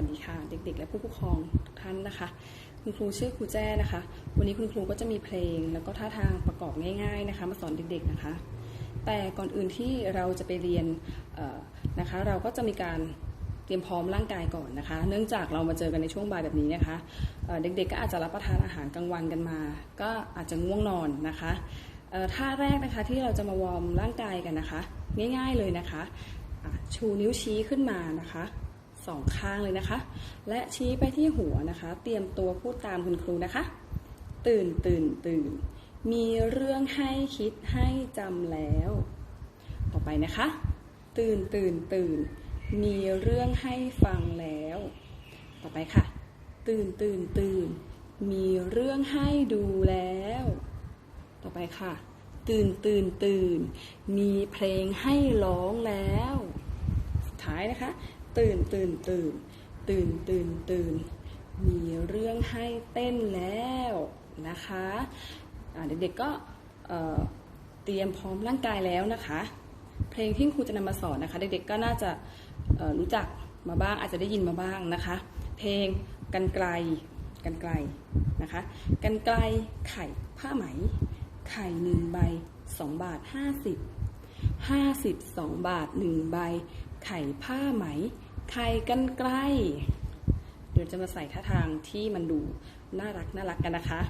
ัสดีค่ะ เด็ก ๆ และผู้ปกครองทุกท่านนะคะ คุณครูชื่อครูแจ้นะคะ วันนี้คุณครูก็จะมีเพลง แล้วก็ท่าทางประกอบง่าย ๆนะคะ มาสอนเด็กๆนะคะ แต่ก่อนอื่นที่เราจะไปเรียนนะคะ เราก็จะมีการเตรียมพร้อมร่างกายก่อนนะคะ เนื่องจากเรามาเจอกันในช่วงบ่ายแบบนี้นะคะเด็กๆก็อาจจะรับประทานอาหารกลางวันกันมา ก็อาจจะง่วงนอนนะคะท่าแรกนะคะที่เราจะมาวอร์มร่างกายกันนะคะ ง่าย ๆเลยนะคะชูนิ้วชี้ขึ้นมานะคะ สองข้างเลยนะคะ และชี้ไปที่หัวนะคะ เตรียมตัวพูดตามคุณครูนะคะ ตื่นตื่นตื่น มีเรื่องให้คิดให้จำแล้ว ต่อไปนะคะ ตื่นตื่นตื่น มีเรื่องให้ฟังแล้ว ต่อไปค่ะ ตื่นตื่นตื่น มีเรื่องให้ดูแล้ว ต่อไปค่ะ ตื่นตื่นตื่น มีเพลงให้ร้องแล้ว สุดท้ายนะคะ ตื่นตื่นตื่น ตื่นตื่นตื่น มีเรื่องให้เต้นแล้วนะคะเด็กๆก็เตรียมพร้อมร่างกายแล้วนะคะ เพลงที่ครูจะนำมาสอนนะคะ เด็กๆก็น่าจะรู้จักมาบ้างอาจจะได้ยินมาบ้างนะคะ เพลงกันไกลกันไกลนะคะกันไกลไข่ผ้าไหม ไข่หนึ่งใบสองบาทห้าสิบห้าสิบสองบาทหนึ่งใบ ไข่ผ้าไหม ไข่กันไกลเดี๋ยวจะมาใส่ท่าทางที่มันดูน่ารักน่ารักกันนะคะ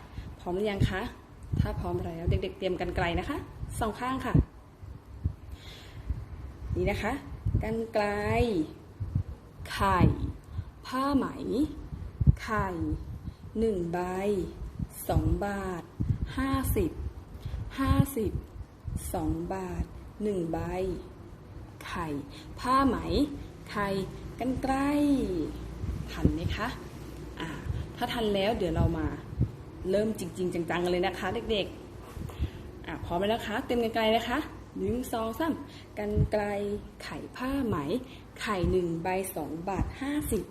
พร้อมหรือยังคะ ถ้าพร้อมแล้วเด็ก ๆ เตรียมกันไกลนะคะสองข้างค่ะ นี่นะคะ กันไกล ไข่ ผ้าไหม ไข่หนึ่งใบสองบาทห้าสิบห้าสิบสองบาทหนึ่งใบ ไข่ ผ้าไหม ไข่ กันไกลทันไหมคะอ่าถ้าทันแล้วเดี๋ยวเรามาเริ่มจริง ๆ จังๆกันเลยนะคะ เด็กๆอะพร้อมแล้วคะ เต็มกันไกลนะคะหนึ่งสองสามกันไกลไข่ผ้าไหม ไข่หนึ่งใบสองบาทห้าสิบ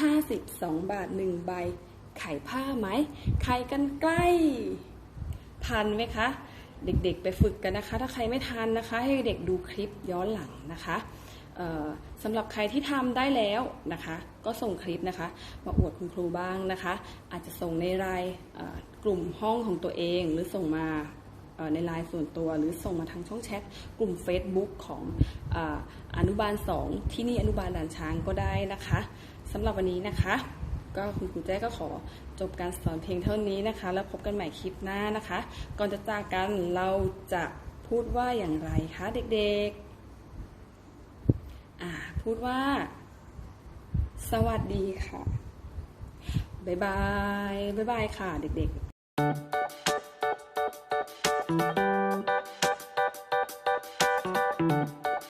ห้าสิบสองบาทหนึ่งใบ ไข่ผ้าไหม ไข่กันไกลทันไหมคะ เด็กๆไปฝึกกันนะคะ ถ้าใครไม่ทันนะคะ ให้เด็กดูคลิปย้อนหลังนะคะ สำหรับใครที่ทำได้แล้วนะคะ ก็ส่งคลิปนะคะ มาอวดคุณครูบ้างนะคะ อาจจะส่งในรายกลุ่มห้องของตัวเอง หรือส่งมาในไลน์ส่วนตัวหรือส่งมาทางช่องแชทกลุ่ม Facebook ของออนุบาล 2 ที่นี่อนุบาลด่านช้างก็ได้นะคะสำหรับวันนี้นะคะ ก็คุณครูแจ้ก็ขอจบการสอนเพียงเท่านี้นะคะ แล้วพบกันใหม่คลิปหน้านะคะ ก่อนจะจากกันเราจะพูดว่าอย่างไรคะเด็กๆ พูดว่า สวัสดีค่ะ บ๊ายบาย บ๊ายบายค่ะ เด็กๆ